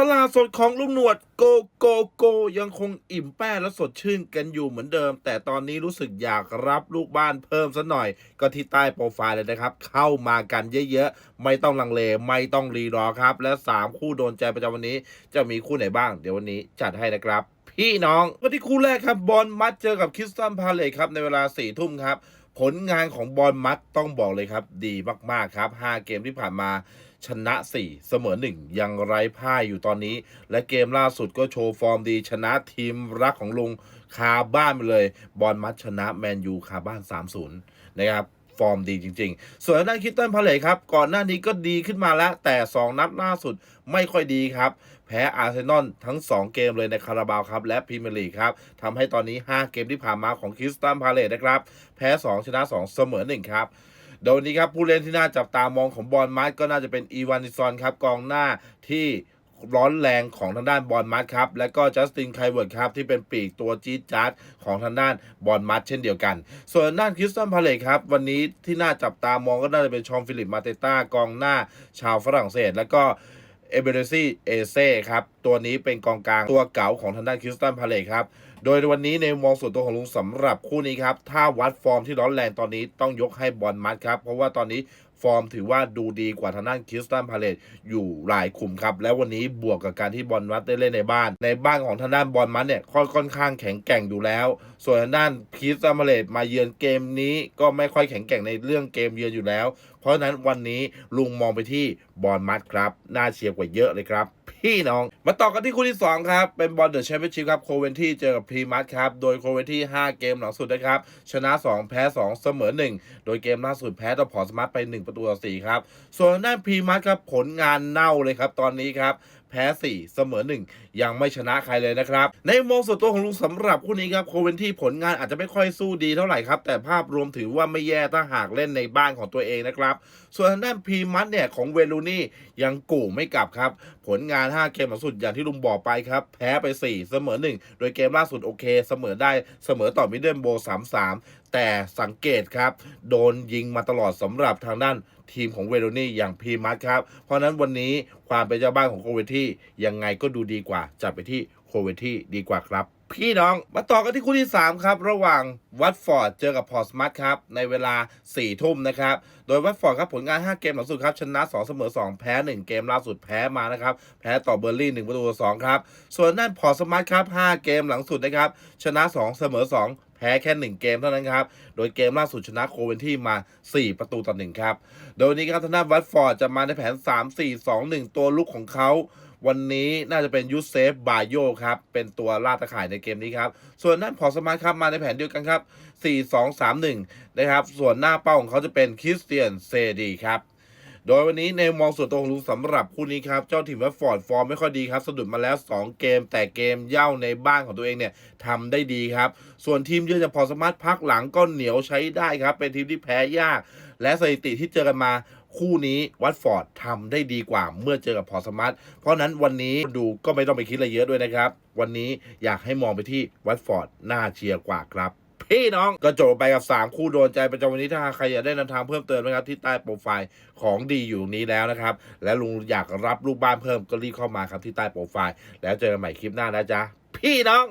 ตลาดสดของลุงหนวดโกโกโกยังคงอิ่มแป้และสดชื่นกันอยู่เหมือนเดิม แต่ตอนนี้รู้สึกอยากรับลูกบ้านเพิ่มซะหน่อย ก็ที่ใต้โปรไฟล์เลยนะครับ เข้ามากันเยอะๆ ไม่ต้องลังเล ไม่ต้องรีรอครับ และ 3 คู่โดนใจประจำวันนี้ จะมีคู่ไหนบ้าง เดี๋ยววันนี้จัดให้นะครับ พี่น้องวันที่คู่แรกครับบอลมัดเจอกับคริสตันพาเลตครับในเวลา4ี่ทุ่มครับ ผลงานของบอลมัดต้องบอกเลยครับ ดีมาก ๆ ครับ 5 เกมที่ผ่านมาชนะ 4 เสมอ 1 ยังไร้พ่ายอยู่ตอนนี้ และเกมล่าสุดก็โชว์ฟอร์มดี ชนะทีมรักของลุงคาบ้านไปเลย บอลมัดชนะแมนยูคาบ้าน 3-0 นะครับ ฟอร์มดีจริง ๆ ส่วนด้านคิตตันพาเลตครับ ก่อนหน้านี้ก็ดีขึ้นมาแล้ว แต่ 2 นัดล่าสุดไม่ค่อยดีครับ แพ้อาร์เซนอลทั้ง 2 เกมเลยในคาราบาวครับ และพรีเมียร์ลีกครับทำให้ตอนนี้ 5 เกมที่ผ่านมาของคริสตันพาเลตนะครับ แพ้ 2 ชนะ 2 เสมอ 1 ครับโดยนี้ครับผู้เล่นที่น่าจับตามองของบอลมัดก็น่าจะเป็นอีวานิซอนครับกองหน้าที่ ร้อนแรงของทางด้านบอลมัดครับ และก็จัสตินไคลเวิร์ดครับ ที่เป็นปีกตัวจี๊ดจ๊าดของทางด้านบอลมัดเช่นเดียวกัน ส่วนด้านคริสตันพาเลตครับ วันนี้ที่น่าจับตามองก็น่าจะเป็นชอมฟิลิปมาเตต้ากองหน้าชาวฝรั่งเศส แล้วก็เอเบเรซี่เอเซ่ครับ ตัวนี้เป็นกองกลางตัวเก่าของทางด้านคริสตันพาเลตครับ โดยวันนี้ในมองส่วนตัวของลุงสำหรับคู่นี้ครับ ถ้าวัดฟอร์มที่ร้อนแรงตอนนี้ต้องยกให้บอลมัดครับ เพราะว่าตอนนี้ ฟอร์มถือว่าดูดีกว่าทางด้านคริสตันพาเลตอยู่หลายขุมครับ และวันนี้บวกกับการที่บอลมัดได้เล่นในบ้าน ในบ้านของทางด้านบอลมัดเนี่ยค่อนค่อนข้างแข็งแกร่งอยู่แล้ว ส่วนทางด้านคริสตันพาเลตมาเยือนเกมนี้ก็ไม่ค่อยแข็งแกร่งในเรื่องเกมเยือนอยู่แล้ว เพราะฉะนั้นวันนี้ลุงมองไปที่บอลมัดครับน่าเชียร์กว่าเยอะเลยครับ พี่น้อง มาต่อกันที่คู่ที่ 2 ครับ เป็นบอลเดอะแชมเปี้ยนชิพครับโคเวนที่เจอกับพรีมัสครับ โดยโคเวนที่ 5 เกมหลังสุดนะครับ ชนะ 2 แพ้ 2 เสมอ 1 โดยเกมล่าสุดแพ้ต่อพอสมาร์ทไป 1 ประตูต่อ4ครับ ส่วนด้านพรีมัสครับผลงานเน่าเลยครับตอนนี้ครับ พ้ 4 เสมอ 1 ยังไม่ชนะใครเลยนะครับ ในมุมส่วนตัวของลุงสำหรับคู่นี้ครับโคเวนที่ผลงานอาจจะไม่ค่อยสู้ดีเท่าไหร่ครับ แต่ภาพรวมถือว่าไม่แย่ถ้าหากเล่นในบ้านของตัวเองนะครับ ส่วนทางด้านพีมัสเนี่ยของเวลูนี่ยังกู่ไม่กลับครับ ผลงาน 5 เกมหลังสุดอย่างที่ลุงบอกไปครับ แพ้ไป 4 เสมอ 1 โดยเกมล่าสุดโอเค เสมอได้เสมอต่อมิดเดิลโบ 3-3แต่สังเกตครับ โดนยิงมาตลอดสำหรับทางด้านทีมของเวโรนี่อย่างพีมัสครับ เพราะนั้นวันนี้ความเป็นเจ้าบ้านของโคเวที่ยังไงก็ดูดีกว่า จัดไปที่โคเวที่ดีกว่าครับ พี่น้องมาต่อกันที่คู่ที่ 3 ครับ ระหว่างวัตฟอร์ดเจอกับพอร์สมัตครับ ในเวลา 4 ทุ่มนะครับ โดยวัตฟอร์ดครับผลงาน 5 เกมหลังสุดครับ ชนะ 2 เสมอ 2 แพ้ 1 เกมล่าสุดแพ้มานะครับ แพ้ต่อเบอร์ลี่1ประตูต่อ2ครับ ส่วนด้านพอร์สมัตครับ 5 เกมหลังสุดนะครับ ชนะ 2 เสมอ 2 แพ้แค่ 1 เกมเท่านั้นครับ โดยเกมล่าสุดชนะโคเวนที่มา 4 ประตูต่อ1ครับ โดยวันนี้ครับทาน้าวัตฟอร์ดจะมาในแผน 3 4 2 1 ตัวลุกของเขาวันนี้น่าจะเป็นยูเซฟบาโยครับ เป็นตัวล่าตะข่ายในเกมนี้ครับ ส่วนด้านพอสมาร์ทครับมาในแผนเดียวกันครับ 4 2 3 1 นะครับ ส่วนหน้าเป้าของเขาจะเป็นคริสเตียนเซดีครับ โดยวันนี้ในมองส่วนตัวของลุงสำหรับคู่นี้ครับ เจ้าทีมวัตฟอร์ดฟอร์มไม่ค่อยดีครับสะดุดมาแล้ว 2 เกม แต่เกมเย่าในบ้านของตัวเองเนี่ยทำได้ดีครับ ส่วนทีมเยือนจากพอสมาร์ทพักหลังก็เหนียวใช้ได้ครับ เป็นทีมที่แพ้ยาก และสถิติที่เจอกันมาคู่นี้วัตฟอร์ดทำได้ดีกว่าเมื่อเจอกับพอสมาร์ทเพราะฉะนั้นวันนี้ดูก็ไม่ต้องไปคิดอะไรเยอะด้วยนะครับ วันนี้อยากให้มองไปที่วัตฟอร์ดน่าเชียร์กว่าครับ พี่น้องก็จบไปกับ 3 คู่โดนใจประจำวันนี้ถ้าใครอยากได้แนำทางเพิ่มเติมนะครับที่ใต้โปรไฟล์ของดีอยู่นี้แล้วนะครับ และลุงอยากรับลูกบ้านเพิ่มก็รีบเข้ามาครับที่ใต้โปรไฟล์ แล้วเจอกันใหม่คลิปหน้านะจ๊ะพี่น้อง